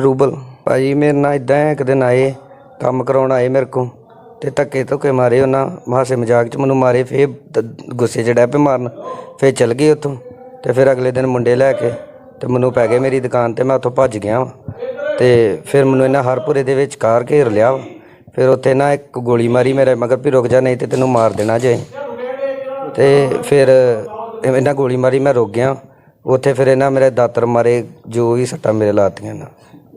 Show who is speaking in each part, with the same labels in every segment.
Speaker 1: Rouble ਭਾਜੀ ਮੇਰੇ ਨਾਲ ਇਦਾਂ ਹੈ, ਇੱਕ ਦਿਨ ਆਏ, ਕੰਮ ਕਰਾਉਣ ਆਏ ਮੇਰੇ ਕੋ ਤੇ ਧੱਕੇ ਧੁੱਕੇ ਮਾਰੇ ਉਹਨਾਂ, ਹਾਸੇ ਮਜ਼ਾਕ ਚ ਮੈਨੂੰ ਮਾਰੇ, ਫੇਰ ਦ- ਗੁੱਸੇ ਚ ਡੈ ਪਏ ਮਾਰਨ, ਫੇਰ ਚਲ ਗਏ ਉੱਥੋਂ, ਤੇ ਫਿਰ ਅਗਲੇ ਦਿਨ ਮੁੰਡੇ ਲੈ ਕੇ, ਤੇ ਮੈਨੂੰ ਪੈ ਗਏ ਮੇਰੀ ਦੁਕਾਨ ਤੇ, ਮੈਂ ਉੱਥੋਂ ਭੱਜ ਗਿਆ ਵਾਂ, ਤੇ ਫਿਰ ਮੈਨੂੰ ਇਹਨਾਂ ਹਰਪੁਰੇ ਦੇ ਵਿੱਚ ਕਾਰ ਘੇਰ ਲਿਆ ਵਾ। ਫਿਰ ਉੱਥੇ ਨਾ ਇੱਕ ਗੋਲੀ ਮਾਰੀ ਮੇਰੇ, ਮਗਰ ਵੀ ਰੁਕ ਜਾ, ਨਹੀਂ ਤੇ ਤੈਨੂੰ ਮਾਰ ਦੇਣਾ ਜੇ ਤੇ ਫਿਰ ਇਹਨਾਂ ਗੋਲੀ ਮਾਰੀ ਮੈਂ ਰੁਕ ਗਿਆ, ਉੱਥੇ ਫਿਰ ਇਹਨਾਂ ਮੇਰੇ ਦਾਤਰ ਮਾਰੇ, ਜੋ ਵੀ ਸੱਟਾਂ ਮੇਰੇ ਲਾਤੀਆਂ ਨਾ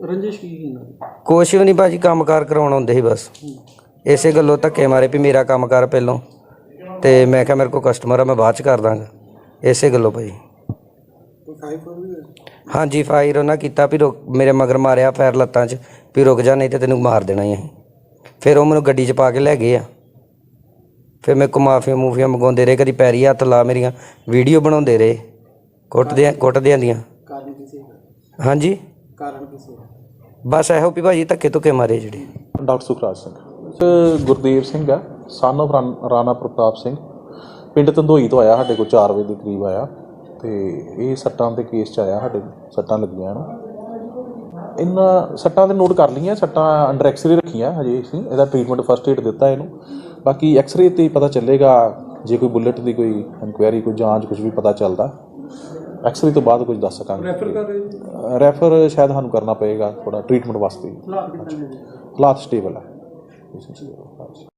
Speaker 2: ਰੰਜਿਸ਼ ਕੀ ਇਹਨਾਂ ਦੀ
Speaker 1: ਕੁਛ ਵੀ ਨਹੀਂ ਭਾਜੀ ਕੰਮਕਾਰ ਕਰਾਉਣ ਆਉਂਦੇ ਸੀ ਬਸ। ਇਸੇ ਗੱਲੋਂ ਧੱਕੇ ਮਾਰੇ ਵੀ ਮੇਰਾ ਕੰਮਕਾਰ ਪਹਿਲੋਂ। ਤੇ ਮੈਂ ਕਿਹਾ ਮੇਰੇ ਕੋਲ ਕਸਟਮਰ ਆ ਮੈਂ ਬਾਅਦ ਚ ਕਰ ਦਾਂਗਾ। ਇਸੇ ਗੱਲੋਂ ਭਾਜੀ।
Speaker 2: ਕੋਈ ਫਾਈਵ ਫੋਰ ਵੀ ਹੋਇਆ?
Speaker 1: ਹਾਂਜੀ ਫਾਇਰ ਉਹਨਾਂ ਕੀਤਾ ਵੀ ਰੁਕ ਮੇਰੇ ਮਗਰ ਮਾਰਿਆ ਫੈਰ ਲੱਤਾਂ 'ਚ ਵੀ ਰੁਕ ਜਾ ਨਹੀਂ ਤੇ ਤੈਨੂੰ ਮਾਰ ਦੇਣਾ ਹੀ ਅਸੀਂ। ਫਿਰ ਉਹ ਮੈਨੂੰ ਗੱਡੀ 'ਚ ਪਾ ਕੇ ਲੈ ਗਏ ਆ। ਫਿਰ ਮੇਰੇ ਕੋ ਮਾਫੀਆਂ ਮੂਫੀਆਂ ਮੰਗਾਉਂਦੇ ਰਹੇ ਕਦੀ ਪੈਰੀ ਹੱਥ ਲਾ ਮੇਰੀਆਂ ਵੀਡੀਓ ਬਣਾਉਂਦੇ ਰਹੇ। ਕੁੱਟਦੇ ਕੁੱਟਦੇ ਆਂਦੀਆਂ।
Speaker 2: ਕਾਰਨ ਕਿਸੇ ਦਾ
Speaker 1: ਹਾਂਜੀ।
Speaker 2: ਕਾਰਨ
Speaker 1: ਬਸ ਇਹੋ ਵੀ ਭਾਜੀ ਧੱਕੇ ਧੁੱਕੇ ਮਾਰੇ ਜਿਹੜੇ।
Speaker 3: ਡਾਕਟਰ ਸੁਖਰਾਜ ਸਿੰਘ। ਤੇ ਗੁਰਦੇਵ ਸਿੰਘ ਆ son of ਰਨ ਰਾਣਾ ਪ੍ਰਤਾਪ ਸਿੰਘ। ਪਿੰਡ ਤੰਦੋਈ ਤੋਂ ਆਇਆ ਸਾਡੇ ਕੋਲ 4 ਵਜੇ ਦੇ ਕਰੀਬ ਆਇਆ। ਤੇ ਇਹ ਸੱਟਾਂ ਦੇ ਕੇਸ ਚ ਆਇਆ ਸਾਡੇ ਸੱਟਾਂ ਲੱਗੀਆਂ ਨੂੰ ਇਹਨਾਂ ਸੱਟਾਂ ਦੇ ਨੋਟ ਕਰ ਲਈਆਂ ਸੱਟਾਂ ਅੰਡਰ ਐਕਸ-ਰੇ ਰੱਖੀਆਂ ਹਜੇ ਅਸੀਂ। ਇਹਦਾ ਟ੍ਰੀਟਮੈਂਟ ਫਸਟ ਏਡ ਦਿੱਤਾ ਇਹਨੂੰ। ਬਾਕੀ ਐਕਸ-ਰੇ ਤੇ ਹੀ ਪਤਾ ਚੱਲੇਗਾ ਜੇ ਕੋਈ ਬੁਲੇਟ ਦੀ ਕੋਈ ਇਨਕੁਆਇਰੀ ਕੋਈ ਜਾਂਚ ਕੁਝ ਵੀ ਪਤਾ ਚੱਲਦਾ। ਐਕਸ-ਰੇ ਤੋਂ ਬਾਅਦ ਕੁਝ ਦੱਸ ਸਕਾਂਗੇ।
Speaker 2: ਰੈਫਰ ਕਰ ਰਹੇ
Speaker 3: ਰੈਫਰ ਸ਼ਾਇਦ ਸਾਨੂੰ ਕਰਨਾ ਪਏਗਾ ਥੋੜਾ ਟ੍ਰੀਟਮੈਂਟ ਵਾਸਤੇ? ਹਾਲਾਤ ਸਟੇਬਲ ਹੈ।